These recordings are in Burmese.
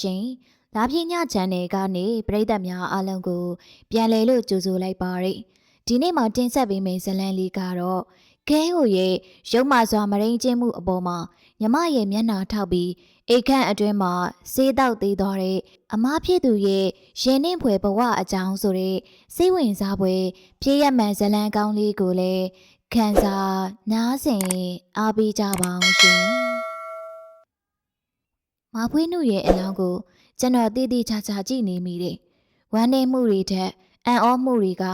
ရှင်။ဒါဖြင့်ညချန်နယ်ကနေပရိသတ်များအားလုံးကို ပြန်လည်လို့ကြိုဆိုလိုက်ပါရစေ။ဒီနေ့မှာတင်ဆက်ပေးမယ့်ဇာတ်လမ်းလေးကတော့ခဲဟိုရဲ့ရုံမာစွာမရင်းချင်းမှုအပေါ်မှာမြမရဲ့မျက်နှာထောက်ပြီးအိတ်ခန့်အတွင်းမှာစေးတောက်သေးသွားတဲ့အမားဖြစ်သူရဲ့ရင်နှင့်ဖွယ်ဘဝအကြောင်းဆိုတဲ့စိတ်ဝင်စားဖွယ်ဖြစ်ရမှန်ဇာတ်လမ်းကောင်းလေးကိုလည်းခံစားနားဆင်အားပေးကြပါအောင်ရှင်။ မဖွေးနှုရဲ့အလောင်းကိုကျွန်တော်တည်တည်ချာချာကြည့်နေမိတယ်။ဝမ်းနေမှုတွေထက်အံ့ဩမှုတွေက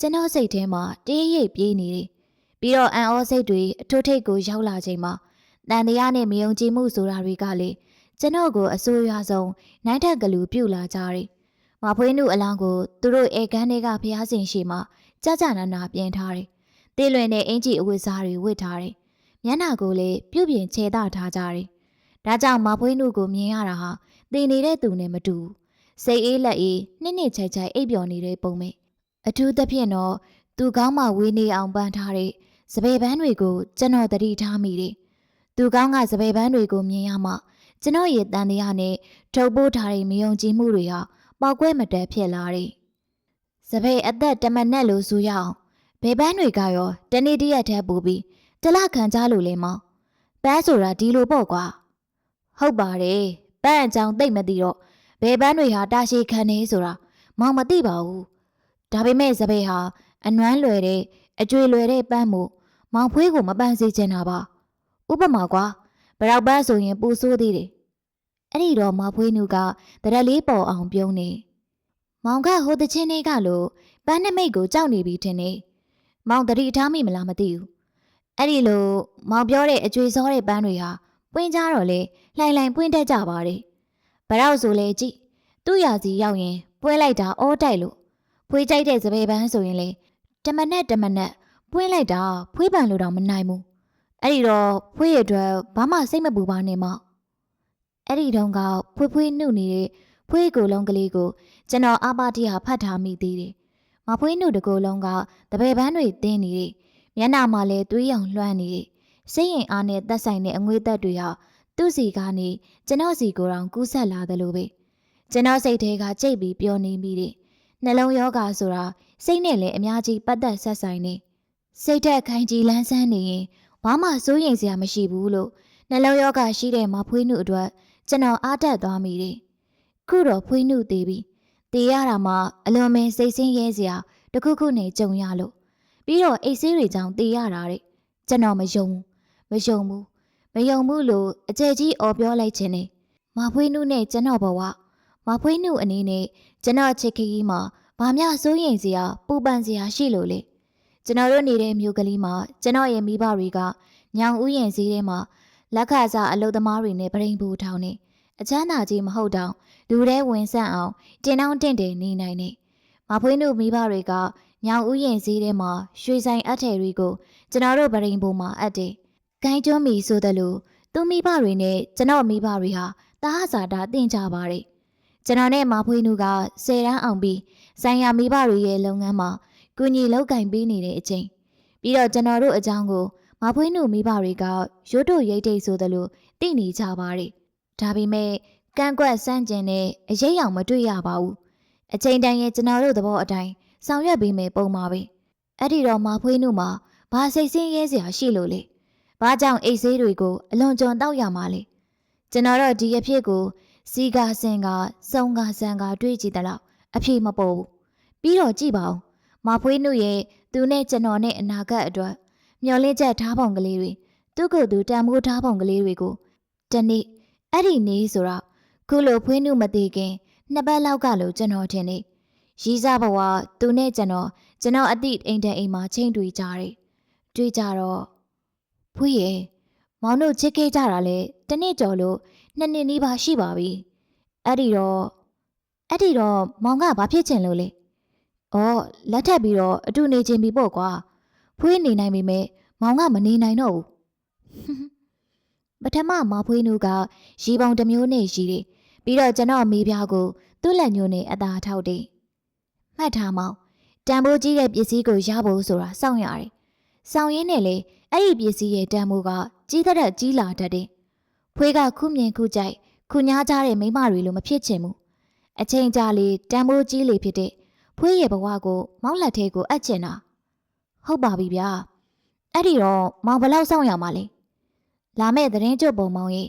ကျွန်တော်စိတ်ထဲမှာတရေရိပ်ပြေးနေတယ်။ပြီးတော့အံ့ဩစိတ်တွေအထွတ်ထိပ်ကိုရောက်လာချိန်မှာတန်တရားနဲ့မယုံကြည်မှုဆိုတာတွေကလေကျွန်တော်ကိုအဆိုးရွားဆုံးနိုင်ထက်ကလူပြုတ်လာကြတယ်။မဖွေးနှုအလောင်းကိုသူတို့ဧကန်တွေကဖျားစင်ရှိမှကြကြနာနာပြင်ထားတယ်။တေးလွင်နဲ့အင်ကြီးအဝတ်စားတွေဝတ်ထားတယ်။မျက်နှာကိုလည်းပြုတ်ပြင်ခြေသထားကြတယ်။ ဒါကြောင့်မဖွေးနှုကိုမြင်ရတာဟာတည်နေတဲ့သူနဲ့မတူဘူး။စိတ်အေးလက်အေးနှစ်နှစ်ချိုက်ချိုက်အိပ်ပျော်နေတဲ့ပုံပဲ။အထူးသဖြင့်တော့သူကောင်းမှဝေးနေအောင်ပန်းထားတဲ့စပယ်ပန်းတွေကိုကျွန်တော်သတိထားမိတယ်။သူကောင်းကစပယ်ပန်းတွေကိုမြင်ရမှကျွန်တော်ရဲ့တန်တရားနဲ့ထုတ်ပိုးထားတဲ့မယုံကြည်မှုတွေဟာပေါက်ကွဲမတက်ဖြစ်လာတယ်။စပယ်အသက်တမနက်လို့ဆိုရအောင်ဘယ်ပန်းတွေကရောတနေ့တရက်တည်းပူပြီးတလခံကြလို့လေမောင်ပန်းဆိုတာဒီလိုပေါ့ကွာ ဟုတ်ပါတယ်ပန်းအကြောင်းသိမ့်မသိတော့ဘယ်ပန်းတွေဟာတာရှည်ခံနေဆိုတာမောင်မသိပါဘူးဒါပေမဲ့စပယ်ဟာအနွမ်းလွယ်တဲ့အကျွေလွယ်တဲ့ပန်းမို့မောင်ဖွေးကိုမပန်းစေချင်တာပါဥပမာကွာဘရောက်ပန်းဆိုရင်ပူဆိုးသေးတယ်အဲ့ဒီတော့မောင်ဖွေးနုကတရက်လေးပေါ်အောင်ပြုံးနေမောင်ကဟိုတချင်းလေးကလို့ပန်းနမိတ်ကိုကြောက်နေပြီထင်နေမောင်တတိထားမိမလားမသိဘူးအဲ့ဒီလိုမောင်ပြောတဲ့အကျွေစောတဲ့ပန်းတွေဟာ ပွင့်ကြတော့လေလှိုင်လှိုင်ပွင့်တတ်ကြပါတယ်ဘရောက်ဆိုလေကြည့်သူ့ရာစီရောက်ရင်ပွင့်လိုက်တာအောတိုက်လို့ဖွေးကြိုက်တဲ့စပယ်ပန်းဆိုရင်လေတမနက်တမနက်ပွင့်လိုက်တာဖွေးပန်လို့တော့မနိုင်ဘူးအဲ့ဒီတော့ဖွေးရအတွက်ဘာမှစိတ်မပူပါနဲ့မောင်အဲ့ဒီတုန်းကဖွေးဖွေးနှုတ်နေတဲ့ဖွေးကိုယ်လုံးကလေးကိုကျွန်တော်အာပါတိဟာဖတ်ထားမိသေးတယ်မဖွေးနှုတ်တကိုယ်လုံးကတပည့်ပန်းတွေတင်းနေတယ်မျက်နှာမှာလည်းသွေးရောင်လွှမ်းနေတယ် စိတ်ရင်အားနဲ့သက်ဆိုင်တဲ့အငွေသက်တွေဟာသူ့စီကနေကျွန်တော်စီကိုယ်တော်ကူးဆက်လာသလိုပဲကျွန်တော်စိတ်ထဲကကြိတ်ပြီးပျော်နေမိတယ်နှလုံးယောဂါဆိုတာစိတ်နဲ့လည်းအများကြီးပတ်သက်ဆက်ဆိုင်နေစိတ်သက်ခိုင်ကြီးလန်းဆန်းနေရင်ဘာမှစိုးရိမ်စရာမရှိဘူးလို့နှလုံးယောဂါရှိတဲ့မဖွေးနှုအတွက်ကျွန်တော်အားတက်သွားမိတယ်ခုတော့ဖွေးနှုသေးပြီတည်ရတာမှအလွန်ပင်စိတ်ဆင်းရဲစရာတခုခုနဲ့ကြုံရလို့ပြီးတော့အိတ်ဆေးတွေကြောင့်တည်ရတာတဲ့ကျွန်တော်မယုံဘူး မယုံဘူးမယုံဘူးလို့အကျယ်ကြီးអော်ပြောလိုက်ခြင်းနဲ့မဖွေးနှုနဲ့ကျွန်တော်ဘဝမဖွေးနှုအနေနဲ့ကျွန်တော်ချစ်ခကြီးမှာဘာမျှစိုးရိမ်စရာပူပန်စရာရှိလို့လေကျွန်တော်တို့နေတဲ့မြို့ကလေးမှာကျွန်တော်ရဲ့မိဘတွေကညောင်ဥယျာဉ်စည်းထဲမှာလက်ခစားအလုသမားတွေနဲ့ပြိန်ပူထောင်းနေအချမ်းသာကြီးမဟုတ်တော့လူထဲဝင်ဆန့်အောင်တင်တောင်းတင့်တယ်နေနိုင်နေမဖွေးတို့မိဘတွေကညောင်ဥယျာဉ်စည်းထဲမှာရွှေဆိုင်အထည်တွေကိုကျွန်တော်တို့ပြိန်ပူမှာအပ်တယ် ဂိုင်းကျွန်းမီဆိုတယ်လို့သူမိဘတွေနဲ့ကျွန်တော်မိဘတွေဟာတာဟဇာတာတင်ကြပါတယ်ကျွန်တော်နဲ့မဖွေးနုကဆယ်တန်းအောင်ပြီးဆိုင်ရာမိဘတွေရဲ့လုပ်ငန်းမှာကူညီလောက်ကင်ပေးနေတဲ့အချိန်ပြီးတော့ကျွန်တော်တို့အကြောင်းကိုမဖွေးနုမိဘတွေကရိုးတို့ရိတ်တိတ်ဆိုသလိုသိနေကြပါတယ်ဒါပေမဲ့ကန့်ကွက်စန့်ကျင်တဲ့အရေးအောင်မတွေ့ရပါဘူးအချိန်တန်ရဲ့ကျွန်တော်တို့သဘောအတိုင်းဆောင်ရွက်ပေးမယ်ပုံပါပဲအဲ့ဒီတော့မဖွေးနုမှာဘာစိတ်ဆင်းရဲစရာရှိလို့လဲ ဘာကြောင့်အိတ်ဆေးတွေကိုအလွန်ကြုံတောက်ရမှာလဲကျွန်တော်တို့ဒီအဖြစ်ကို စီကာစင်ကစုံကဆန်ကတွေးကြည့်တယ်လို့အဖြေမပေါ်ဘူးပြီးတော့ကြည့်ပါဦးမဖွေးနှုတ်ရဲ့သူနဲ့ကျွန်တော်နဲ့အနာဂတ်အတွက်မျောလင့်ချက်ထားပုံကလေးတွေသူ့ကိုယ်သူတန်မိုးထားပုံကလေးတွေကိုတနေ့အဲ့ဒီနေ့ဆိုတော့ခုလိုဖွေးနှုတ်မသေးခင်နှစ်ပတ်လောက်ကလို့ကျွန်တော်ထင်နေရီးစားဘဝသူနဲ့ကျွန်တော်ကျွန်တော်အတိတ်အိမ်တအိမ်မှာချိန်တွေ့ကြတယ်တွေ့ကြတော့ ဖွေးရဲ့မောင်တို့ချစ်ခဲ့ကြတာလေတနေ့ကျော်လို့နှစ်နှစ်နီးပါရှိပါပြီအဲ့ဒီတော့အဲ့ဒီတော့မောင်ကဘာဖြစ်ချင်လို့လဲ။အော်လက်ထပ်ပြီးတော့အတူနေချင်းပြီပေါ့ကွာ။ဖွေးနေနိုင်ပေမဲ့မောင်ကမနေနိုင်တော့ဘူး။ပထမမဖွေးနူကရီပုံတစ်မျိုးနဲ့ရီတယ်။ပြီးတော့ကျွန်တော်မိဖုရားကိုသူ့လက်ညှိုးနဲ့အသာထောက်တယ်။မှတ်ထားမောင်တန်ဖိုးကြီးတဲ့ပစ္စည်းကိုရဖို့ဆိုတာစောင့်ရတယ်။စောင့်ရင်းနဲ့လေ အဲ့ဒီပစ္စည်းရဲ့တန်ဖိုးကကြီးတဲ့ကြီးလာတတ်တယ်။ဖွေးကခုမြင်ခုကြိုက်ခုညားကြတဲ့မိန်းမတွေလိုမဖြစ်ချင်ဘူးအချိန်ကြာလေတန်မိုးကြီးလေဖြစ်တဲ့ဖွေးရဲ့ဘဝကိုမောက်လက်သေးကိုအပ်ချင်တာဟုတ်ပါပြီဗျာအဲ့ဒီတော့မောင်ဘယ်လောက်စောင့်ရမှာလဲလာမဲ့သတင်းကြွပုံမောင်ရဲ့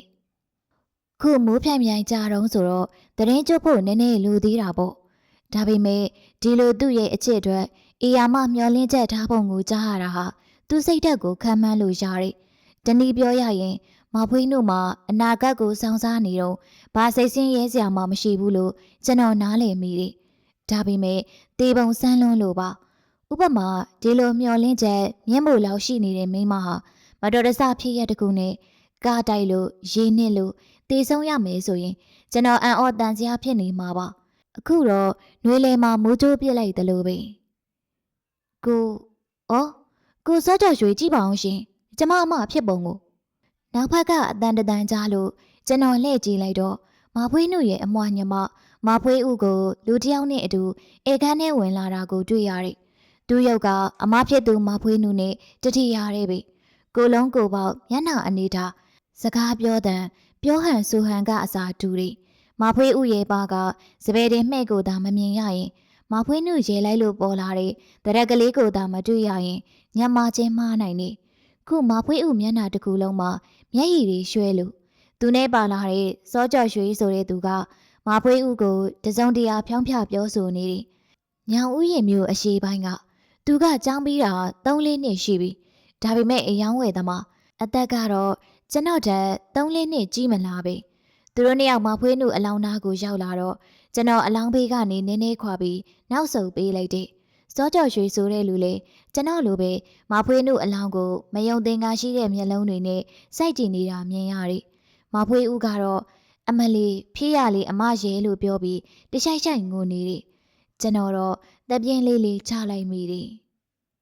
ခုမိုးဖြန့်မြိုင်ကြတော့ဆိုတော့သတင်းကြွဖို့နည်းနည်းလိုသေးတာပေါ့ဒါပေမဲ့ဒီလိုသူ့ရဲ့အချစ်အတွက်အေယာမမျောလင်းချက်ထားပုံကိုကြားရတာဟာ သူ့စိတ်ဓာတ်ကိုခံမှန်းလို့ရတယ်တနည်းပြောရရင်မဖွေးတို့မှာအနာဂတ်ကိုစောင့်စားနေတော့ဘာစိတ်ဆင်းရဲစရာမှမရှိဘူးလို့ကျွန်တော်နားလည်မိတယ်။ဒါပေမဲ့တေပုံစမ်းလွန်းလို့ပါ။ဥပမာဒီလိုမျောလင်းချက်မျက်မှောက်လောက်ရှိနေတဲ့မိန်းမဟာမတော်တဆဖြစ်ရတဲ့ခုနဲ့ကားတိုက်လို့ရေနစ်လို့တေဆုံးရမယ်ဆိုရင်ကျွန်တော်အံ့ဩတန်စရာဖြစ်နေမှာပါ။အခုတော့ຫນွေလေမှာမိုးကြိုးပြစ်လိုက်တယ်လို့ပဲ။ကိုဩ ကိုစောကြော်ရွှေကြည့်ပါအောင်ရှင်။ကျမအမဖြစ်ပုံကိုနောက်ဖက်ကအတန်တန်ကြားလို့ကျွန်တော်လှည့်ကြည့်လိုက်တော့မဖွေးနုရဲ့အမွှာညမမဖွေးဥကိုလူတစ်ယောက်နဲ့အတူအေခန်းထဲဝင်လာတာကိုတွေ့ရတယ်။သူ့ရုပ်ကအမဖြစ်သူမဖွေးနုနဲ့တတိရတဲ့ပြီ။ကိုလုံးကိုပေါက်မျက်နှာအနေထားစကားပြောတဲ့ပြောဟန်ဆူဟန်ကအစာတူတယ်။မဖွေးဥရဲ့ပါကစပယ်တင်မှဲ့ကိုသာမမြင်ရရင် မဖွေးနုရေလိုက်လို့ပေါ်လာတဲ့တရက်ကလေးကိုသာမတွေ့ရရင်ညမချင်းမှားနိုင်နေ။ခုမဖွေးဥမျက်နှာတစ်ခုလုံးမှာမျက်ရည်တွေရွှဲလို့သူနဲ့ပါလာတဲ့စောကြော်ရွှေဆိုတဲ့သူကမဖွေးဦးကိုတစုံတရာဖြောင်းဖြပြောဆိုနေတယ်။ညောင်ဦးရင်မျိုးအရှိပိုင်းကသူကကြောင်းပြီးတာ3လေးနှစ်ရှိပြီ။ဒါပေမဲ့အယောင်းဝယ်သမားအသက်ကတော့ကျွန်တော်တက်3လေးနှစ်ကြီးမလားပဲ။သူတို့နှစ်ယောက်မဖွေးနုအလောင်းသားကိုရောက်လာတော့ ကျွန်တော်အလောင်းဘေးကနေနည်းနည်းခွာပြီးနောက်ဆုတ်ပေးလိုက်တယ်။စောကြော်ရွှေဆိုတဲ့လူလေကျွန်တော်လိုပဲမဖွေးနုအလောင်းကိုမယုံသင်္ကာရှိတဲ့မျက်လုံးတွေနဲ့စိုက်ကြည့်နေတာမြင်ရတယ်။မဖွေးဦးကတော့အမလီဖြည့်ရလေးအမရဲလို့ပြောပြီးတခြိုက်ခြိုက်ငိုနေတယ်။ကျွန်တော်တော့တပြင်းလေးလေးချလိုက်မိတယ်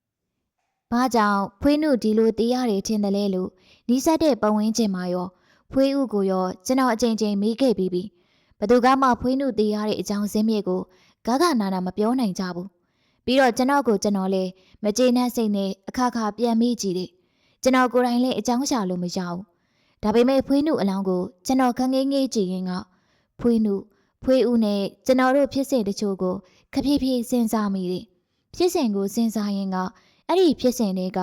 ။ဘာကြောင့်ဖွေးနုဒီလိုတရားတွေထင်တယ်လဲလို့နီးစပ်တဲ့ပတ်ဝန်းကျင်မှာရောဖွေးဦးကိုရောကျွန်တော်အချိန်ချင်းမေးခဲ့ပြီးပြီ။ ဘသူကမှဖွေးနုတရားတဲ့အကြောင်းဇင်းမြေကိုဂဂနာနာမပြောနိုင်ကြဘူး။ပြီးတော့ကျွန်တော်ကိုကျွန်တော်လည်းမကျေနပ်စိတ်နဲ့အခါခါပြန်မိကြည့်တယ်။ကျွန်တော်ကိုယ်တိုင်လည်းအကြောင်းရှာလို့မရဘူး။ဒါပေမဲ့ဖွေးနုအလောင်းကိုကျွန်တော်ခငင်းငေးကြည့်ရင်ကဖွေးနုဖွေးဦးနဲ့ကျွန်တော်တို့ဖြစ်စဉ်တချို့ကိုခဖြည်းဖြည်းစဉ်းစားမိတယ်။ဖြစ်စဉ်ကိုစဉ်းစားရင်ကအဲ့ဒီဖြစ်စဉ်တွေက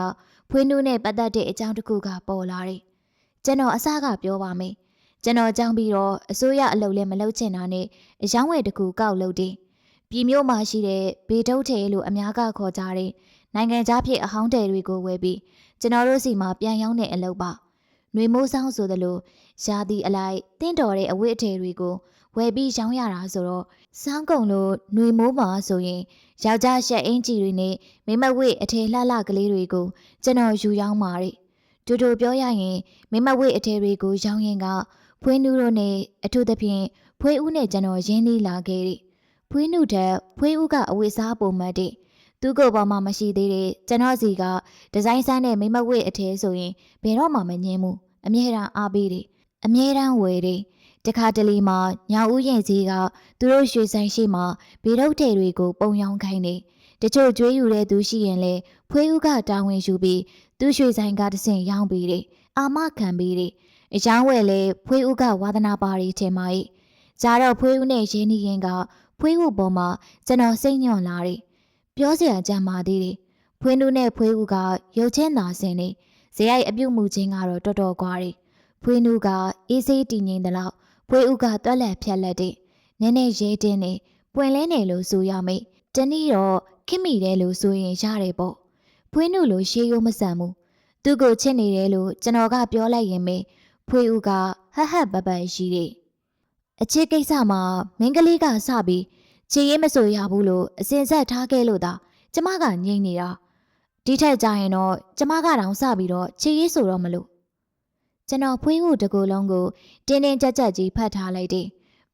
ဖွေးနုနဲ့ပတ်သက်တဲ့အကြောင်းတစ်ခုကပေါ်လာတယ်။ကျွန်တော်အစကပြောပါမယ်။ ကျွန်တော်ကြောင်းပြီးတော့အစိုးရအလုပ်လည်းမလုပ်ချင်တာနဲ့အယောင်းဝယ်တကူကောက်လုပ်တယ်။ပြည်မျိုးမှာရှိတဲ့ဘေဒုတ်ထဲလို့အများကခေါ်ကြတဲ့နိုင်ငံသားဖြစ်အဟောင်းတယ်တွေကိုဝယ်ပြီးကျွန်တော်တို့စီမှာပြန်ရောက်တဲ့အလုပ်ပါ။နှွေမိုးဆောင်ဆိုသလိုရာသီအလိုက်တင့်တော်တဲ့အဝတ်အထည်တွေကိုဝယ်ပြီးရောင်းရတာဆိုတော့စောင်းကုံလို့နှွေမိုးပါဆိုရင်ယောက်ျားရှက်အင်ကြီးတွေနဲ့မိမဝိအထည်လှလှကလေးတွေကိုကျွန်တော်ယူရောင်းပါတယ်။တူတူပြောရရင်မိမဝိအထည်တွေကိုရောင်းရင်က ဖွေးနူးတို့နဲ့အထူးသဖြင့်ဖွေးဦးနဲ့ကျွန်တော်ရင်းနှီးလာခဲ့တယ်။ဖွေးနူးတဲ့ဖွေးဦးကအဝတ်စားပုံမှန်တဲ့သူ့ကိုယ်ပေါ်မှာမရှိသေးတဲ့ကျွန်တော်စီကဒီဇိုင်းဆန်းတဲ့မိမဝတ်အထည်ဆိုရင်ဘယ်တော့မှမငင်းဘူးအမြဲတမ်းအားပေးတယ်အမြဲတမ်းဝယ်တယ်တခါတလေမှာညောင်ဦးရင်ကြီးကသူတို့ရွှေဆိုင်ရှိမှဘေးထုတ်တယ်တွေကိုပုံရောင်းခိုင်းတယ်တချို့ကြွေးယူတဲ့သူရှိရင်လေဖွေးဦးကတာဝန်ယူပြီးသူရွှေဆိုင်ကတဆင့်ရောင်းပေးတယ်အာမခံပေးတယ် အယောင်းဝယ်လေဖွေးဦးကဝါသနာပါရီထင်ပါ၏ဂျာတော့ဖွေးဦးနဲ့ရင်းနှီးရင်ကဖွေးဦးပေါ်မှာကျွန်တော်စိတ်ညွန့်လာတယ်ပြောစရာကြံပါသေးတယ်ဖွေးနူးနဲ့ဖွေးဦးကရုပ်ချင်းသာစင်နေဇေယိုက်အပြုတ်မှုချင်းကတော့တော်တော်ကွာတယ်ဖွေးနူးကအေးဆေးတည်ငြိမ်တဲ့လောက်ဖွေးဦးကတွက်လက်ဖြက်လက်တဲ့နည်းနည်းရဲတင်းနေပွင့်လဲနေလို့ဆိုရမိတ်တနည်းတော့ခင်မိတယ်လို့ဆိုရင်ရတယ်ပေါ့ဖွေးနုလို့ရှေးရိုးမဆန်ဘူးသူ့ကိုချစ်နေတယ်လို့ကျွန်တော်ကပြောလိုက်ရင်မေ ဖွေးဦးကဟဟတ်ပပရှိတယ်အချစ်ကိစ္စမှာမင်းကလေးကစပြီးချေရေးမဆိုရဘူးလို့အစင်ဆက်ထားခဲ့လို့သာကျမကငြိမ့်နေတာဒီထက်ကြာရင်တော့ကျမကတောင်စပြီးတော့ချေရေးဆိုတော့မလို့ကျွန်တော်ဖွေးဦးတကူလုံးကိုတင်းတင်းကြပ်ကြပ်ကြီးဖတ်ထားလိုက်တယ်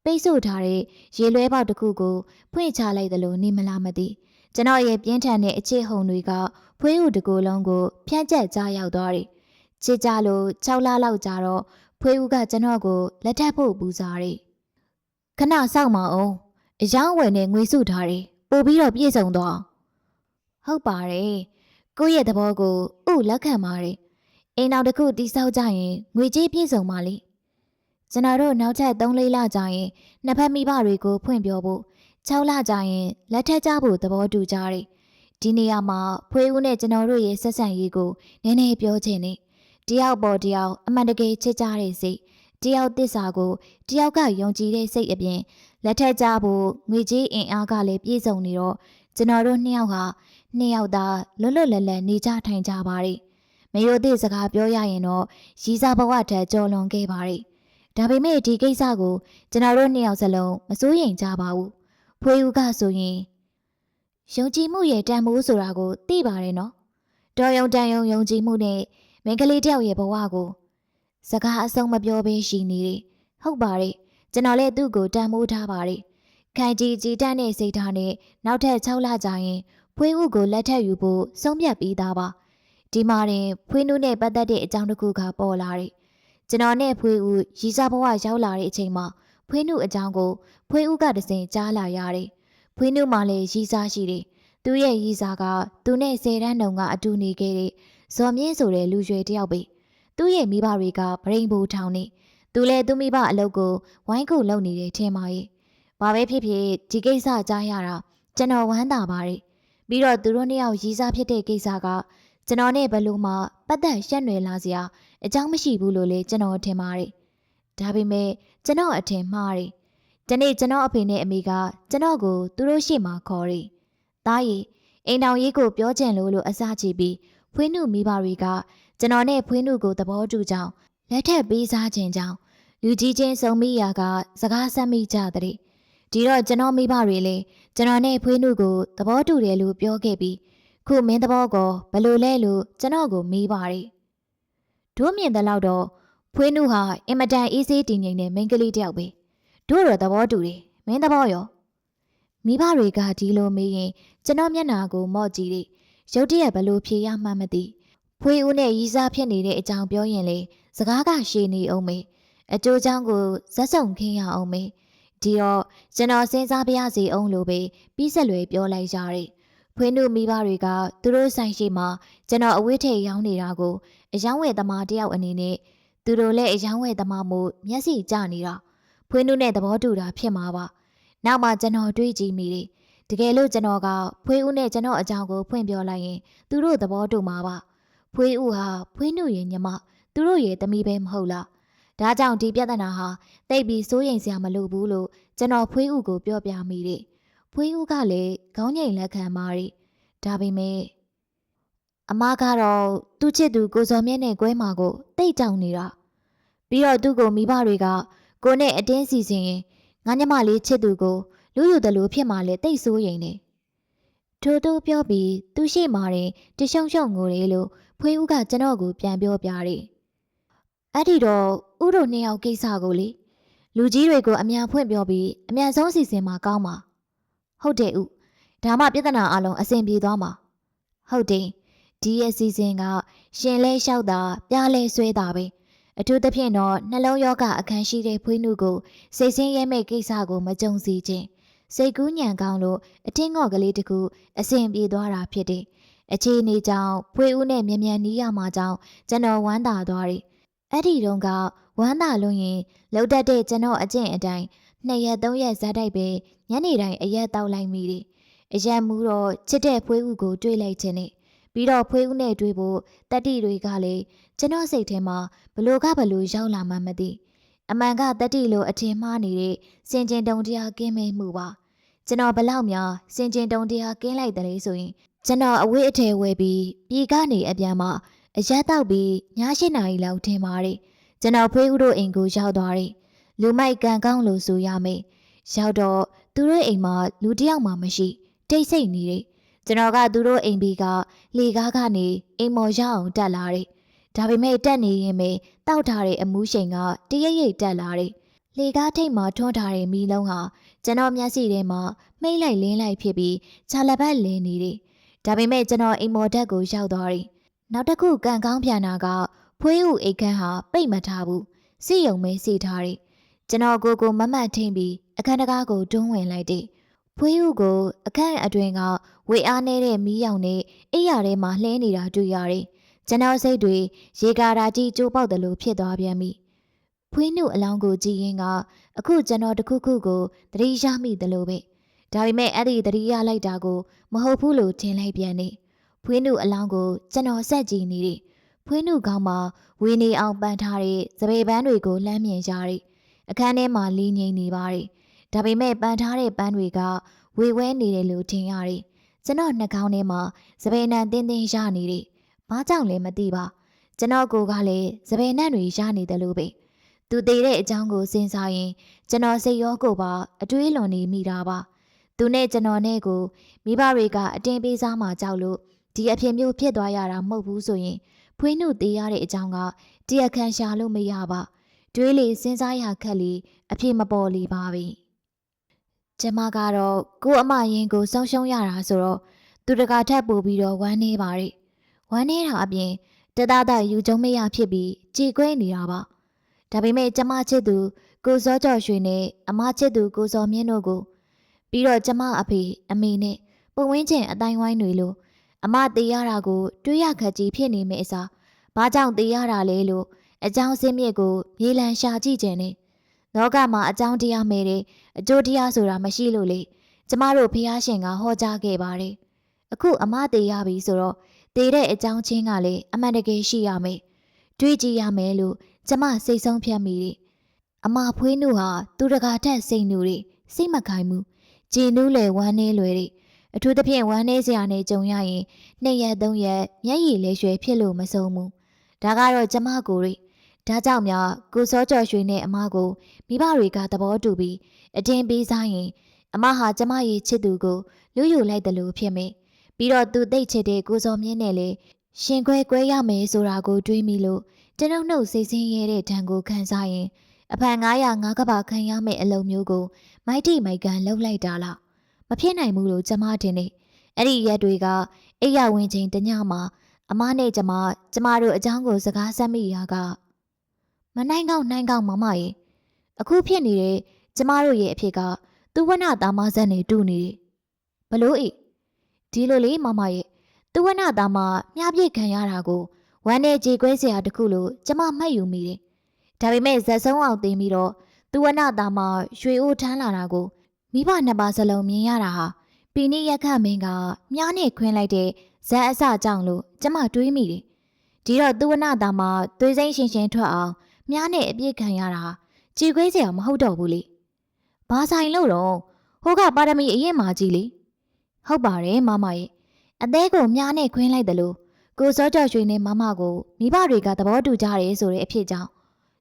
ပိတ်ဆို့ထားတဲ့ရေလွဲပေါက်တစ်ခုကိုဖွင့်ချလိုက်တယ်လို့နေမလားမသိကျွန်တော်ရဲ့ပြင်းထန်တဲ့အချစ်ဟုန်တွေကဖွေးဦးတကူလုံးကိုဖြန့်ကျက်ကြားရောက်သွားတယ် ချစ်ကြလို့6လလောက်ကြာတော့ဖွေးဦးကကျွန်တော်ကိုလက်ထပ်ဖို့ပူစားတယ်ခဏစောင့်မအောင်အယောင်းဝယ်နဲ့ငွေစုထားတယ်ပို့ပြီးတော့ပြည့်စုံသွားဟုတ်ပါတယ်ကိုယ့်ရဲ့သဘောကိုဥလက်ခံပါတယ်အိမ်နောက်တစ်ခုတိဆောက်ကြရင်ငွေကြေးပြည့်စုံပါလိကျွန်တော်တို့နောက်ထပ်3လေးလကြာရင်နှစ်ဖက်မိဘတွေကိုဖွင့်ပြောဖို့6လကြာရင်လက်ထက်ကြဖို့သဘောတူကြတယ်ဒီနေရာမှာဖွေးဦးနဲ့ကျွန်တော်တို့ရဲ့ဆက်ဆံရေးကိုနည်းနည်းပြောချင်တယ် တယောက်ပေါ်တယောက်အမှန်တကယ်ချစ်ကြတဲ့စိတ်တယောက်တစ္ဆာကိုတယောက်ကယုံကြည်တဲ့စိတ်အပြင်လက်ထက်ကြဖို့ငွေကြေးအင်အားကလည်းပြည့်စုံနေတော့ကျွန်တော်တို့နှစ်ယောက်ဟာနှစ်ယောက်သာလွတ်လွတ်လပ်လပ်နေကြထိုင်ကြပါရီမယိုသည့်စကားပြောရရင်တော့ရီစာဘဝထက်ကြော်လွန်ခဲ့ပါရီဒါပေမဲ့ဒီကိစ္စကိုကျွန်တော်တို့နှစ်ယောက်စလုံးမစိုးရိမ်ကြပါဘူးဖွေးဦးကဆိုရင်ယုံကြည်မှုရဲ့တန်ဖိုးဆိုတာကိုသိပါတယ်နော်တော်ယုံတန်ယုံယုံကြည်မှုနဲ့ မိန်းကလေးတယောက်ရဲ့ဘဝကိုစကားအဆုံးမပြောဘဲရှိနေတယ်ဟုတ်ပါတယ်ကျွန်တော်လည်းသူ့ကိုတန်ဖိုးထားပါတယ်ခိုင်ကြီးကြီးတန်းတဲ့စိတ်ထားနဲ့နောက်ထပ်6လကြာရင်ဖွေးဦးကိုလက်ထပ်ယူဖို့ဆုံးဖြတ်ပြီးသားပါဒီမှာတင်ဖွေးနုနဲ့ပတ်သက်တဲ့အကြောင်းတစ်ခုကပေါ်လာတယ်ကျွန်တော်နဲ့ဖွေးဦးရီစာဘဝရောက်လာတဲ့အချိန်မှာဖွေးနုအကြောင်းကိုဖွေးဦးကတစင်ကြားလာရတယ်ဖွေးနုမှလည်းရီစာရှိတယ်သူရဲ့ရီစာကသူနဲ့ဆယ်တန်းတုန်းကအတူနေခဲ့တဲ့ ဇော်မြင့်ဆိုတဲ့လူရွယ်တယောက်ပဲသူ့ရဲ့မိဘတွေကဗရိန်ဘူထောင်နေသူလည်းသူမိဘအလုပ်ကိုဝိုင်းခုလုပ်နေတယ်ထင်ပါရဲ့ဘာပဲဖြစ်ဖြစ်ဒီကိစ္စကြားရတာကျွန်တော်ဝမ်းသာပါတယ်ပြီးတော့သူတို့နှစ်ယောက်ရီစားဖြစ်တဲ့ကိစ္စကကျွန်တော်နဲ့ဘယ်လို့မှပတ်သက်ရှက်နွယ်လာစရာအကြောင်းမရှိဘူးလို့လေကျွန်တော်ထင်ပါတယ်ဒါပေမဲ့ကျွန်တော်အထင်မှားတယ်ဒီနေ့ကျွန်တော်အဖေနဲ့အမေကကျွန်တော်ကိုသူတို့ရှေ့မှာခေါ်တယ်သားရီအိမ်တော်ရေးကိုပြောချင်လို့လို့အစားချပြီး ဖွေးနှုမိဘတွေကကျွန်တော်နဲ့ဖွေးနှုကိုသဘောတူကြောင်းလက်ထက်ပေးစားခြင်းကြောင့်လူကြီးချင်းစုံမိရာကစကားဆက်မိကြတဲ့ဒီတော့ကျွန်တော်မိဘတွေလည်းကျွန်တော်နဲ့ဖွေးနှုကိုသဘောတူတယ်လို့ပြောခဲ့ပြီးခုမင်းသဘောကောဘလို့လဲလို့ကျွန်တော်ကိုမေးပါတယ်တို့မြင်တဲ့လောက်တော့ဖွေးနှုဟာအင်မတန်အေးဆေးတည်ငြိမ်တဲ့မိန်းကလေးတယောက်ပဲတို့တော့သဘောတူတယ်မင်းသဘောရောမိဘတွေကဒီလိုမေးရင်ကျွန်တော်မျက်နှာကိုမော့ကြည့်တယ် ရုတ်တရက်ဘလို့ဖြေရမှန်းမသိဖွေးဦးနဲ့ရီးစားဖြစ်နေတဲ့အကြောင်းပြောရင်လေစကားကရှည်နေအောင်မေအကျိုးချောင်းကိုဇက်စုံခင်းရအောင်မေဒီတော့ကျွန်တော်စဉ်းစားပြရစီအောင်လို့ပဲပြီးဆက်လွယ်ပြောလိုက်ကြတယ်ဖွေးနှုမိဘတွေကသူတို့ဆိုင်ရှိမှာကျွန်တော်အဝိထေရောင်းနေတာကိုအယောင်းဝယ်သမားတယောက်အနေနဲ့သူတို့လည်းအယောင်းဝယ်သမားမို့မျက်စိကျနေတာဖွေးနှုနဲ့သဘောတူတာဖြစ်မှာပါနောက်မှကျွန်တော်တွေးကြည့်မိတယ် တကယ်လို့ကျွန်တော်ကဖွေးဦးနဲ့ကျွန်တော်အကြောင်းကိုဖွင့်ပြောလိုက်ရင်သူတို့သဘောတူမှာပါဖွေးဦးဟာဖွေးနှုရဲ့ညီမသူတို့ရဲ့သမီးပဲမဟုတ်လားဒါကြောင့်ဒီပြဿနာဟာတိတ်ပြီးစိုးရိမ်စရာမလိုဘူးလို့ကျွန်တော်ဖွေးဦးကိုပြောပြမိတယ်ဖွေးဦးကလည်းခေါင်းငိမ်လက်ခံမာရီဒါပေမဲ့အမကတော့သူ့ချစ်သူကိုစော်မြင့်နဲ့ကွဲမာကိုတိတ်ကြောင်နေတာပြီးတော့သူ့ကိုမိဘတွေကကိုနဲ့အတင်းစီစဉ်ရင်ငါညမလေးချစ်သူကို လူယူတယ်လို့ဖြစ်မှလဲတိတ်ဆိုးရင်နေထို့သူပြောပြီးသူရှိမှရင်တရှုံရှုံငိုတယ်လို့ဖွေးဦးကကျွန်တော်ကိုပြန်ပြောပြတယ်အဲ့ဒီတော့ဥတို့နှစ်ယောက်ကိစ္စကိုလေလူကြီးတွေကိုအမြန်ဖွင့်ပြောပြီးအမြန်ဆုံးစီစဉ်မှာကောင်းပါဟုတ်တယ်ဥဒါမှပြဿနာအလုံးအဆင်ပြေသွားမှာဟုတ်တယ်ဒီရဲ့စီစဉ်ကရှင်လဲလျှောက်တာပြားလဲဆွဲတာပဲအထူးသဖြင့်တော့နှလုံးရောဂအခန်းရှိတဲ့ဖွေးနှုကိုစိတ်ဆင်းရဲမဲ့ကိစ္စကိုမကြုံစီခြင်း စိတ်ကူးညံကောင်းလို့အထင်းငေါ့ကလေးတကူအဆင်ပြေသွားတာဖြစ်တယ်။အခြေအနေကြောင့်ဖွေဦးနဲ့မြန်မြန်နီးရမှာကြောင့်ကျွန်တော်ဝမ်းသာသွားတယ်။အဲ့ဒီတုန်းကဝမ်းသာလို့ရင်လှုပ်တတ်တဲ့ကျွန်တော်အကျင့်အတိုင်းနှစ်ရက်သုံးရက်ဇက်တိုက်ပဲညနေတိုင်းအရက်တောက်လိုက်မိတယ်။အရက်မူတော့ချစ်တဲ့ဖွေဦးကိုတွေးလိုက်ခြင်းနဲ့ပြီးတော့ဖွေဦးနဲ့တွေ့ဖို့တတိတွေကလည်းကျွန်တော်စိတ်ထဲမှာဘလို့ကဘလို့ရောက်လာမှမသိအမှန်ကတတိလိုအထင်မှားနေတဲ့စင်ကျင်တုံတရားကင်းမဲ့မှုပါ ကျွန်တော်ဘလောက်များစင်ကျင်တုံတရားကင်းလိုက်တယ်ဆိုရင်ကျွန်တော်အဝေးအထည်ဝယ်ပြီးပြည်ကနေအပြန်မှာအရက်တောက်ပြီးည၈နာရီလောက်ထင်ပါတယ်ကျွန်တော်ဖေးဦးတို့အိမ်ကိုရောက်သွားတယ်လူမိုက်ကန်ကောင်းလို့ဆိုရမယ်ရောက်တော့သူတို့အိမ်မှာလူတယောက်မှမရှိ တိတ်ဆိတ်နေတယ်ကျွန်တော်ကသူတို့အိမ်ဘီကလေကားကနေအိမ်မော်ရအောင်တက်လာတယ်ဒါပေမဲ့တက်နေရင်ပဲတောက်ထားတဲ့အမူးရှိန်ကတရိပ်ရိပ်တက်လာတယ် လေကားထိတ်မှာထွန်းထားတဲ့မီးလုံးဟာကျွန်တော်မျက်စိထဲမှာမှိတ်လိုက်လင်းလိုက်ဖြစ်ပြီးခြာလက်ပတ်လင်းနေတယ်ဒါပေမဲ့ကျွန်တော်အိမ်မော်တက်ကိုရောက်သွားတယ်နောက်တစ်ခုကန်ကောင်းပြန်တာကဖွေးဦးအိတ်ခမ်းဟာပိတ်မထားဘူးစီယုံမဲစီထားတယ်ကျွန်တော်ကိုကိုမမတ်ထင်းပြီးအခန်းတကားကိုတွန်းဝင်လိုက်တယ်ဖွေးဦးကိုအခန်းအတွင်ကဝေအားနေတဲ့မီးရောင်နဲ့အိယာထဲမှာလှဲနေတာတွေ့ရတယ်။ကျွန်တော်စိတ်တွေရေကာတာကြီးကျိုးပေါက်တယ်လို့ဖြစ်သွားပြန်ပြီ ဖွေးနှုတ်အလောင်းကိုကြည်ရင်ကအခုကျွန်တော်တစ်ခုခုကိုသတိရမိတယ်လို့ပဲဒါပေမဲ့အဲ့ဒီသတိရလိုက်တာကိုမဟုတ်ဘူးလို့ထင်လိုက်ပြန်နေဖွေးနှုတ်အလောင်းကိုကျွန်တော်ဆက်ကြည့်နေတယ်ဖွေးနှုတ်ကောင်းမှာဝင်းနေအောင်ပန်းထားတဲ့စပေပန်းတွေကိုလှမ်းမြင်ကြတယ်အခန်းထဲမှာလင်းငိမ့်နေပါတယ်ဒါပေမဲ့ပန်းထားတဲ့ပန်းတွေကဝေဝဲနေတယ်လို့ထင်ရတယ်ကျွန်တော်နှာခေါင်းထဲမှာစပေနံတင်းတင်းရနေတယ်ဘာကြောင့်လဲမသိပါကျွန်တော်ကိုကလည်းစပေနံတွေရနေတယ်လို့ပဲ သူတည်တဲ့အကြောင်းကိုစဉ်းစားရင် ကျွန်တော်စိတ်ရောကိုယ်ပါအတွေးလွန်နေမိတာပါသူနဲ့ကျွန်တော်နဲ့ကိုမိဘတွေကအတင်းပေးစားမှကြောက်လို့ဒီအဖြစ်မျိုးဖြစ်သွားရတာမဟုတ်ဘူးဆိုရင်ဖွေးနှုတ်သေးရတဲ့အကြောင်းကတရားခံရှာလို့မရပါတွေးလေစဉ်းစားရခက်လေအဖြစ်မပေါ်လေပါပဲကျမကတော့ကို့အမရင်ကိုဆုံးရှုံးရတာဆိုတော့သူတကာထပ်ပို့ပြီးတော့ဝမ်းနေပါရဲ့ဝမ်းနေတာအပြင်တသားသားယူကြုံမရဖြစ်ပြီးကြေကွဲနေတာပါ ဒါပေမဲ့ကျမချစ်သူကိုစောကျော်ရွှေနဲ့အမချစ်သူကိုစောမြင့်တို့ကိုပြီးတော့ကျမအဖေအမေနဲ့ပုံဝင်းချင်းအတိုင်းဝိုင်းတွေလို့အမတေးရတာကို တွေးရခက်ကြီးဖြစ်နေမယ့်အစားဘာကြောင့်တေးရတာလဲလို့အကြောင်းစင်းမြစ်ကိုမြေလံရှာကြည့်ခြင်းနဲ့လောကမှာအကြောင်းတရားမဲ့တဲ့အကျိုးတရားဆိုတာမရှိလို့လေကျမတို့ဖះရှင်ကဟောကြားခဲ့ပါတယ်အခုအမတေးရပြီဆိုတော့တေးတဲ့အကြောင်းချင်းကလည်းအမှန်တကယ်ရှိရမယ်တွေးကြည့်ရမယ်လို့ ကျမစိတ်ဆုံးဖြတ်မိတယ်။အမဖွေးနုဟာသူတကာထက်စိတ်နူတွေစိတ်မခိုင်ဘူး။ကြည်နူးလေဝမ်းနေလွယ်တွေအထူးသဖြင့်ဝမ်းနေစရာနဲ့ကြုံရရင်နှစ်ရက်သုံးရက်မျက်ရည်လေးရွှဲဖြစ်လို့မဆုံးဘူး။ဒါကတော့ကျမကိုယ်တွေဒါကြောင့်များကိုစောကျော်ရွှေနဲ့အမကိုမိဘတွေကသဘောတူပြီးအတင်းပေးစားရင် အမဟာကျမရဲ့ချစ်သူကိုလူယူလိုက်တယ်လို့ဖြစ်မယ်။ပြီးတော့သူသိတ်ချစ်တဲ့ကိုစောမြင့်နဲ့လေ ရှင်ခွဲကွဲရမယ်ဆိုတာကိုတွေးမိလို့ကျွန်ုပ်နှုတ်စိတ်ဆင်းရဲတဲ့ဒဏ်ကိုခံစားရင်အဖန်905ကဘာခံရမယ့်အလုံမျိုးကိုမိုက်တိမိုက်ကန်လှုပ်လိုက်တာလားမဖြစ်နိုင်ဘူးလို့ကျမတင်နေအဲ့ဒီရက်တွေကအိရဝင်ချင်းတညမှာအမနဲ့ကျမကျမတို့အကြောင်းကိုစကားဆက်မိရာကမနိုင်ကောက်နိုင်ကောက်မမရေအခုဖြစ်နေတဲ့ကျမတို့ရဲ့အဖြစ်ကသူဝနတာမဇန်နဲ့တူနေတယ်ဘလို့အေးဒီလိုလေးမမရဲ့ သူဝနသားမမြပြည့်ခံရတာကိုဝမ်းနဲ့ကြေကွဲစရာတခုလို့ကျမမှတ်ယူမိတယ်။ဒါပေမဲ့ဇက်ဆုံးအောင်တင်ပြီးတော့သူဝနသားမှာရွှေအိုးထမ်းလာတာကိုမိဘနှစ်ပါးစလုံးမြင်ရတာဟာပီနိရက်ခမင်းကမြားနဲ့ခွင်းလိုက်တဲ့ဇက်အစကြောင့်လို့ကျမတွေးမိတယ်။ဒီတော့သူဝနသားမှာသွေးစိမ့်ရှင်ရှင်ထွက်အောင်မြားနဲ့အပြစ်ခံရတာကြေကွဲစရာမဟုတ်တော့ဘူးလေ။ဘာဆိုင်လို့တော့ဟိုကပါရမီအရင်မာကြီးလေ။ဟုတ်ပါတယ်မမရဲ့ အသေးကိုမြားနဲ့ခွင်းလိုက်တယ်လို့ကိုစောကြော်ရွှေနဲ့မမကိုမိဘတွေကသဘောတူကြတယ်ဆိုတဲ့အဖြစ်ကြောင့်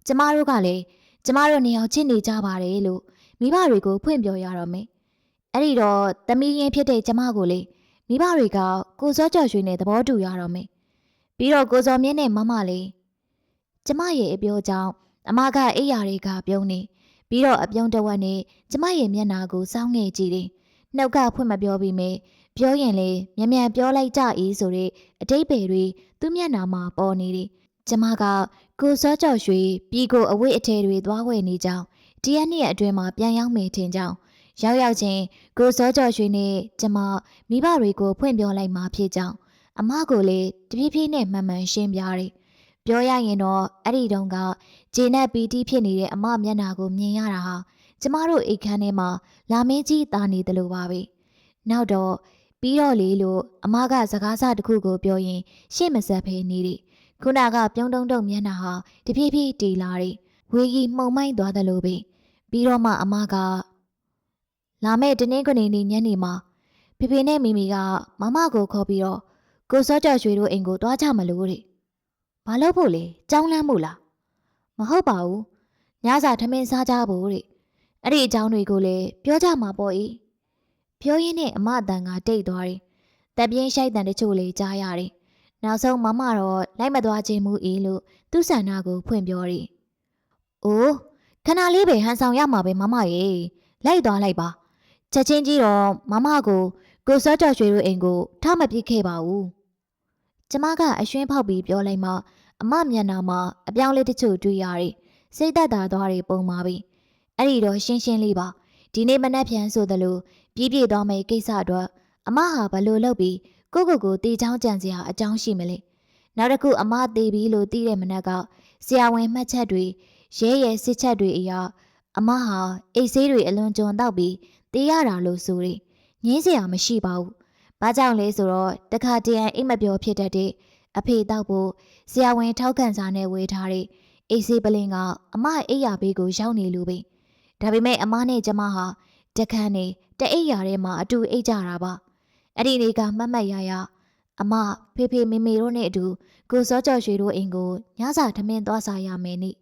ကျမတို့ကလည်းကျမတို့နေအောင်ချစ်နေကြပါတယ်လို့မိဘတွေကိုဖွင့်ပြောရတော့မယ်။အဲ့ဒီတော့သမီးရင်ဖြစ်တဲ့ကျမကိုလေမိဘတွေကကိုစောကြော်ရွှေနဲ့သဘောတူရတော့မယ်။ပြီးတော့ကိုစောမြင့်နဲ့မမလေးကျမရဲ့အပြောကြောင့်အမကအိယာတွေကပြုံးနေပြီးတော့အပြုံးတဝက်နဲ့ကျမရဲ့မျက်နာကိုစောင်းငယ်ကြည့်တယ်။နှုတ်ကဖွင့်မပြောပြီးမြဲ ပြောရင်လေမြန်မြန်ပြောလိုက်ကြ၏ဆိုတဲ့အတိတ်ပေတွေသူ့မျက်နှာမှာပေါ်နေတယ်။ကျမကကိုစောကြော်ရွှေပြီးကိုအဝိတ်အထည်တွေသွားဝယ်နေကြောင်းတရက်နှစ်ရက်အတွင်းမှာပြန်ရောက်မယ်ထင်ကြောင်းရောက်ရောက်ချင်းကိုစောကြော်ရွှေနဲ့ကျမမိဘတွေကိုဖွင့်ပြောလိုက်မှဖြစ်ကြောင်းအမကိုလေတပြေးပြေးနဲ့မှန်မှန်ရှင်းပြတယ်။ပြောရရင်တော့အဲ့ဒီတုန်းကဂျေနက်ပီတီဖြစ်နေတဲ့အမမျက်နှာကိုမြင်ရတာဟာကျမတို့အိတ်ခမ်းထဲမှာလာမင်းကြီးတာနေတယ်လို့ပါပဲ။နောက်တော့ ပြီးတော့လေလို့အမကစကားစတစ်ခုကိုပြောရင် ရှေ့မဆက်ဖေးနေတယ်ခုနကပြုံးတုံတုံမျက်နှာဟာတဖြည်းဖြည်းတီလာတယ်ဝေကြီးမှုံမိုင်းသွားတယ်လို့ပဲပြီးတော့မှအမကလာမဲ့တနင်္ဂနွေနေ့ညနေမှာဖေဖေနဲ့မိမိကမမကိုခေါ်ပြီးတော့ကိုစောကြော်ရွှေတို့အိမ်ကိုတွားကြမလို့တဲ့ဘာလို့ဖို့လဲကြောင်းလန့်မှုလားမဟုတ်ပါဘူးညစာထမင်းစားကြဖို့တဲ့အဲ့ဒီအကြောင်းတွေကိုလည်းပြောကြမှာပေါ့ဤ ပြောရင်းနဲ့အမအတန်ကတိတ်သွားတယ်။တပ်ပြင်းရှိုက်တန်တချို့လေးကြားရတယ်။နောက်ဆုံးမမတော့လိုက်မသွားခြင်းမူအေးလို့သူ့ဆန္ဒကိုဖွင့်ပြောတယ်။အိုးခဏလေးပဲဟန်ဆောင်ရမှာပဲမမရေလိုက်သွားလိုက်ပါ။ချက်ချင်းကြီးတော့မမကိုကိုစောကြော်ရွှေတို့အိမ်ကိုထားမပစ်ခဲ့ပါဘူး။ကျမကအရွှင်းဖောက်ပြီးပြောလိုက်မှအမမျက်နှာမှာအပြောင်းလေးတချို့တွေ့ရတယ်။စိတ်သက်သာသွားတွေပုံပါပြီ။အဲ့ဒီတော့ရှင်းရှင်းလေးပါ။ဒီနေ့မနက်ဖြန်ဆိုသလို ပြည့်ပြည့်သွားမယ့်ကိစ္စအတွက်အမဟာဘလို့လုပ်ပြီးကိုကိုကိုတေချောင်းကြံစရာအကြောင်းရှိမလဲနောက်တစ်ခုအမသေးပြီလို့သိတဲ့မနက်ကဆရာဝန်မှတ်ချက်တွေရဲရဲစစ်ချက်တွေအရာအမဟာအိတ်ဆေးတွေအလွန်ကြုံတော့ပြီးတေးရတာလို့ဆိုတယ်ငင်းစရာမရှိပါဘူးဘာကြောင့်လဲဆိုတော့တခါတရံအိတ်မပြောဖြစ်တတ်တဲ့အဖေတောက်ဖို့ဆရာဝန်ထောက်ခံစာနဲ့ဝေထားတဲ့အိတ်ဆေးပလင်ကအမအိတ်ရဘေးကိုရောက်နေလို့ပဲဒါပေမဲ့အမနဲ့ကျမဟာတခန်းနေ တအိတ်ရထဲမှာအတူအိတ်ကြတာပါအဲ့ဒီနေ့ကမှတ်မှတ်ရရအမဖေဖေမေမေတို့နဲ့အတူကိုစောကျော်ရွှေတို့အိမ်ကိုညစာထမင်းသွားစားရမယ်နေ့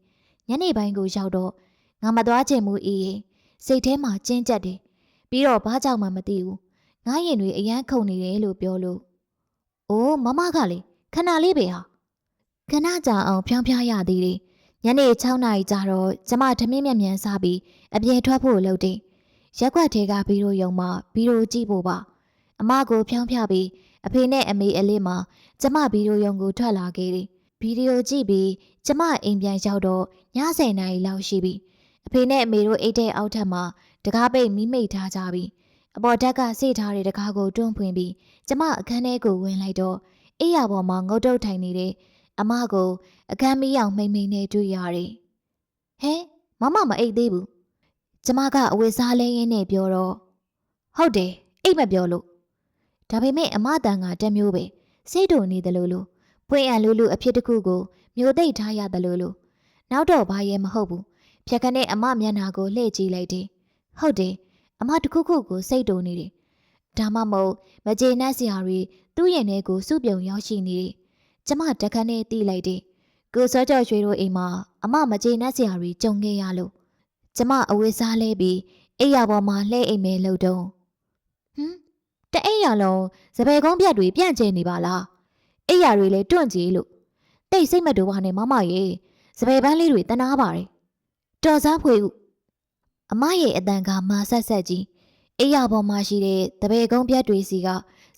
ညနေပိုင်းကိုရောက်တော့ငါမသွားချင်ဘူးအေးရင်စိတ်ထဲမှာကျဉ်ကျပ်တယ်ပြီးတော့ဘာကြောင့်မှမသိဘူးငါရင်တွေအယမ်းခုန်နေတယ်လို့ပြောလို့အိုးမမကလေခဏလေးပဲဟာခဏကြာအောင်ဖြောင်းဖြားရသေးတယ်ညနေ6နာရီကြာတော့ကျမထမင်းမြန်မြန်စားပြီးအပြင်ထွက်ဖို့လုပ်တယ် ရက်ွက်ထဲကဘီရိုယုံမှာဘီရိုကြည့်ဖို့ပါအမကိုဖြောင်းဖြပြီးအဖေနဲ့အမေအလေးမှာကျမဘီရိုယုံကိုထွက်လာခဲ့တယ်ဗီဒီယိုကြည့်ပြီးကျမအိမ်ပြန်ရောက်တော့ည10နာရီလောက်ရှိပြီအဖေနဲ့အမေတို့အိတ်တဲ့အောက်ထပ်မှာတကားပိတ်မိမိတ်ထားကြပြီအပေါ်ဓာတ်ကစိတ်ထားတဲ့တကားကိုတွန်းဖွင့်ပြီးကျမအခန်းထဲကိုဝင်လိုက်တော့အိယာပေါ်မှာငုတ်တုတ်ထိုင်နေတဲ့အမကိုအခန်းမီးအောင်မိမ့်မိန်နဲ့တွေ့ရတယ်ဟဲမမမအိတ်သေးဘူး ကျမကအဝတ်စားလဲရင်းနဲ့ပြောတော့ဟုတ်တယ်အိတ်မပြောလို့ဒါပေမဲ့အမတန်ကတက်မျိုးပဲစိတ်တုန်နေတယ်လို့လို့ဖွင့်အံလူလူအဖြစ်တစ်ခုကိုမျိုးသိပ်ထားရတယ်လို့လို့နောက်တော့ဘာရဲမဟုတ်ဘူးဖြက်ခနဲ့အမမျက်နှာကိုလှည့်ကြည့်လိုက်တယ်ဟုတ်တယ်အမတခုခုကိုစိတ်တုန်နေတယ်ဒါမှမဟုတ်မကျေနပ်စရာတွေသူ့ရင်ထဲကိုစုပြုံရောက်ရှိနေတယ်ကျမတခန်းနဲ့တီးလိုက်တယ်ကိုစောကြော်ရွှေတို့အိမ်မှာအမမကျေနပ်စရာတွေကြုံခဲ့ရလို့ ကျမအဝတ်စားလဲပြီးအိယာပေါ်မှာလှဲအိမ်မဲလို့တုံးဟမ်တအိယာလုံးစပယ်ကုန်းပြက်တွေပြန့်ကျဲနေပါလားအိယာတွေလည်းတွန့်ကြည့်လို့တိတ်စိတ်မတူပါနဲ့မမရေစပယ်ပန်းလေးတွေတနာပါတယ်တော်စားဖွေဦးအမရဲ့အတန်ကမာဆက်ဆက်ကြီးအိယာပေါ်မှာရှိတဲ့တပယ်ကုန်းပြက်တွေစီက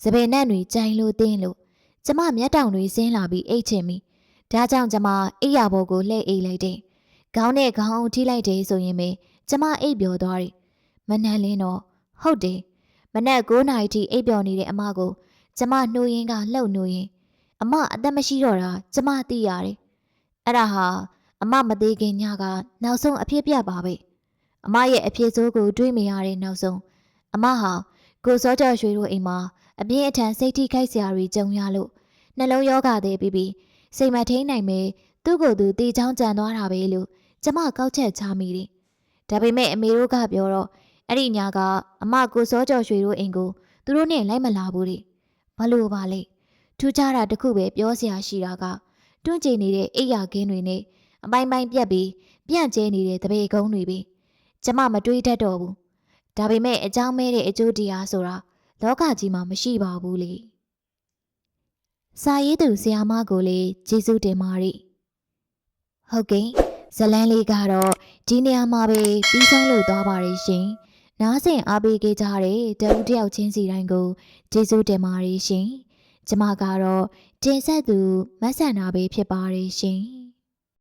စပယ်နတ်တွေကြိုင်လို့တင်းလို့ကျမမျက်တောင်တွေဆင်းလာပြီးအိတ်ချင်ပြီဒါကြောင့်ကျမအိယာပေါ်ကိုလှည့်အိတ်လိုက်တယ် ခေါင်းနဲ့ခေါင်းအောင်ထိလိုက်တယ်ဆိုရင်ပဲကျမအိပ်ပျော်သွားတယ်မနှံလင်းတော့ဟုတ်တယ်မနက်9နာရီထိအိပ်ပျော်နေတဲ့အမကိုကျမနှိုးရင်းကလှုပ်နှိုးရင်းအမအသက်မရှိတော့တာကျမသိရတယ်အဲ့ဒါဟာအမမသေးခင်ညကနောက်ဆုံးအဖြစ်ပြက်ပါပဲအမရဲ့အဖြစ်ဆိုးကိုတွေးမိရတဲ့နောက်ဆုံးအမဟာကိုစောကြော်ရွှေတို့အိမ်မှာအပြင်းအထန်စိတ်ထိခိုက်စရာတွေကြုံရလို့နှလုံးရောဂါသေးပြီးပြီးစိတ်မထိန်နိုင်ပဲ သူ့ကိုယ်သူတေချောင်းကြံသွားတာပဲလို့ကျမကောက်ချက်ချမိတယ်။ဒါပေမဲ့အမေတို့ကပြောတော့အဲ့ဒီညကအမကိုစောကျော်ရွှေတို့အိမ်ကိုသူတို့နဲ့လိုက်မလာဘူးတဲ့။ဘာလို့ပါလဲ။ထူးခြားတာတစ်ခုပဲပြောစရာရှိတာကတွန့်ကျင်နေတဲ့အိယာခင်းတွေနဲ့အပိုင်းပိုင်းပြက်ပြီးပြန့်ကျဲနေတဲ့တပေကုန်းတွေပဲ။ကျမမတွေးတတ်တော့ဘူး။ဒါပေမဲ့အကြောင်းမဲတဲ့အကျိုးတရားဆိုတာလောကကြီးမှာမရှိပါဘူးလေ။စာရေးသူဆရာမကိုလေကျေးဇူးတင်ပါတယ်။ ဟုတ်ကဲ့ဇလန်းလေးကတော့ဒီနေရာမှာပဲပြီးဆုံးလို့သွားပါရဲ့ရှင်။နားဆင်အားပေးခဲ့ကြတဲ့တဦးတယောက်ချင်းစီတိုင်းကိုကျေးဇူးတင်ပါတယ်ရှင်။ကျမကတော့တင်ဆက်သူမဆန္ဒပဲဖြစ်ပါတယ်ရှင်။